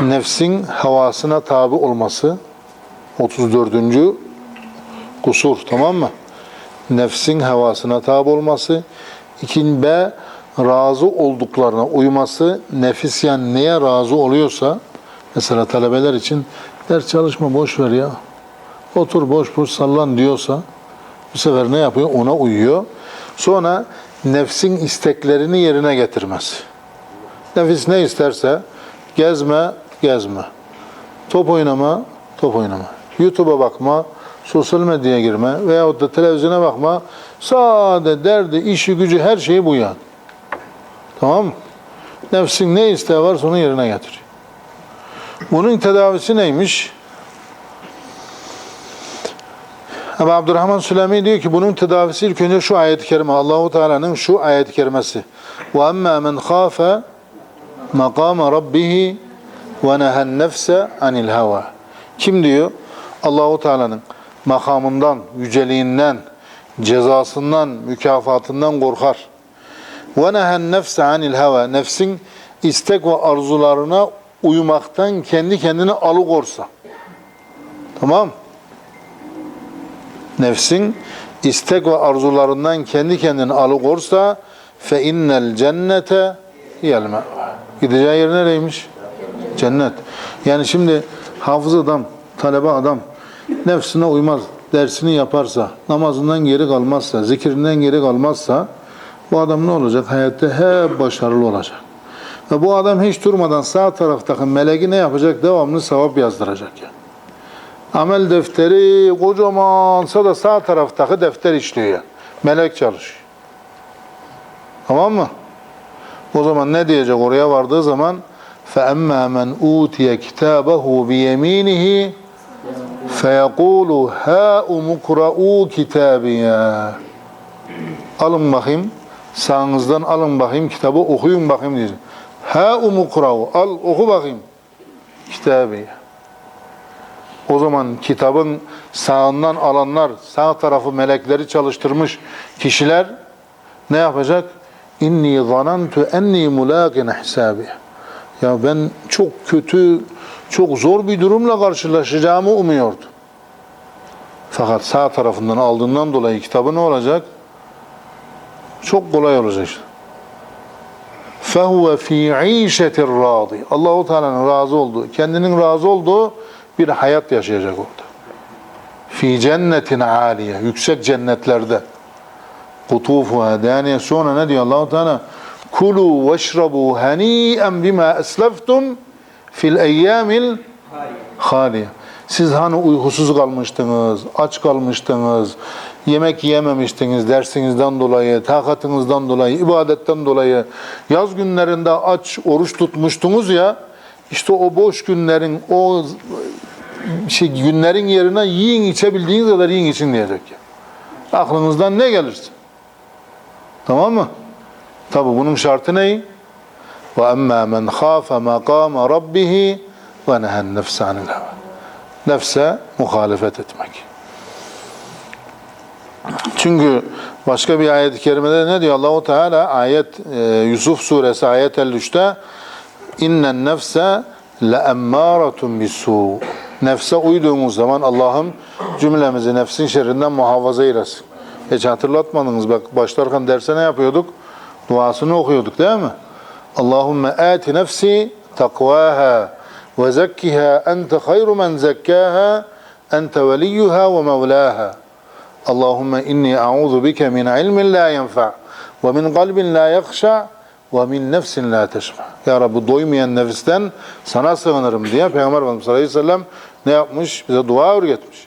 nefsin havasına tabi olması 34. kusur tamam mı? Nefsin havasına tabi olması. İkinci B razı olduklarına uyması. Nefis yani neye razı oluyorsa mesela talebeler için ders çalışma boş ver ya. Otur boş boş sallan diyorsa bu sefer ne yapıyor? Ona uyuyor. Sonra nefsin isteklerini yerine getirmez. Nefis ne isterse gezme, gezme. Top oynama, top oynama. YouTube'a bakma, sosyal medyaya girme veyahut da televizyona bakma. Sade derdi, işi gücü her şeyi bu yani. Tamam mı? Nefsin ne isteği varsa onu yerine getiriyor. Bunun tedavisi neymiş? Ama Abdurrahman Süleymi diyor ki bunun tedavisi ilk önce şu ayet-i kerime. Allahu Teala'nın şu ayet-i kerimesi. Ve emmâ men khâfe rabbihi ve nehen nefse anil hava. Kim diyor? Allahu Teala'nın makamından, yüceliğinden, cezasından, mükafatından korkar. Ve nehen nefse anil hava. Nefsin istek ve arzularına uymaktan kendi kendini alıkorsa. Tamam Nefsin istek ve arzularından kendi kendini alıkorsa fe innel cennete hiyel me've. Gideceği yer nereymiş? Cennet. Yani şimdi hafız adam, talebe adam nefsine uymaz, dersini yaparsa, namazından geri kalmazsa, zikrinden geri kalmazsa bu adam ne olacak? Hayatta hep başarılı olacak. Ve bu adam hiç durmadan sağ taraftaki meleki ne yapacak? Devamlı sevap yazdıracak yani. Amel defteri kocamansa da sağ taraftaki defter işliyor yani. Melek çalışıyor. Tamam mı? O zaman ne diyecek oraya vardığı zaman فَأَمَّا مَنْ اُوتِيَ كِتَابَهُ بِيَم۪ينِهِ فَيَقُولُ هَا اُمُقْرَؤُوا كِتَابِيَا Alın bakayım, sağınızdan alın bakayım kitabı okuyun bakayım diyecek. Ha umukra'u, al oku bakayım kitabı. O zaman kitabın sağından alanlar, sağ tarafı melekleri çalıştırmış kişiler ne yapacak? İnni zanantu enni mulaqin hisabi. Ya ben çok kötü, çok zor bir durumla karşılaşacağımı umuyordum. Fakat sağ tarafından aldığından dolayı kitabı ne olacak? Çok kolay olacak işte. فَهُوَ ف۪ي عِيشَةٍ رَاضِ Allahu Teala'nın razı olduğu, kendinin razı olduğu bir hayat yaşayacak orada. Fi cennetin aliye, yüksek cennetlerde. Kutufuha daniye. Sonra ne diyor Allahu Teala? Kulu veşrabu hani'en bima esleftum fil eyyamil haliye. Siz hani uykusuz kalmıştınız, aç kalmıştınız, yemek yememiştiniz dersinizden dolayı, takatınızdan dolayı, ibadetten dolayı. Yaz günlerinde aç, oruç tutmuştunuz ya, işte o boş günlerin, o şey, günlerin yerine yiyin içebildiğiniz kadar yiyin için diyecek. Aklınızdan ne gelirse. Tamam mı? Tabi bunun şartı ne? Men khâfe makâme rabbihi ve nehen nefse anil heva. Nefse muhalefet etmek. Çünkü başka bir ayet-i kerimede ne diyor Allahu Teala? Ayet e, Yusuf suresi ayet 53'te innen nefse le emmâratun bisû. Nefse uyduğumuz zaman Allah'ım cümlemizi nefsin şerrinden muhafaza eylesin. Hiç hatırlatmadınız bak başlarken derse ne yapıyorduk? Duasını okuyorduk değil mi? Allahümme ati nefsi takvaha ve zekkiha ente hayru men zekkâha ente veliyyuha ve mevlâha. Allahümme inni a'udhu bike min ilmin la yenfa ve min kalbin la yakşa ve min nefsin la teşfa. Ya Rabbi doymayan nefisten sana sığınırım diye Peygamber Efendimiz sallallahu aleyhi ve sellem ne yapmış? Bize dua öğretmiş.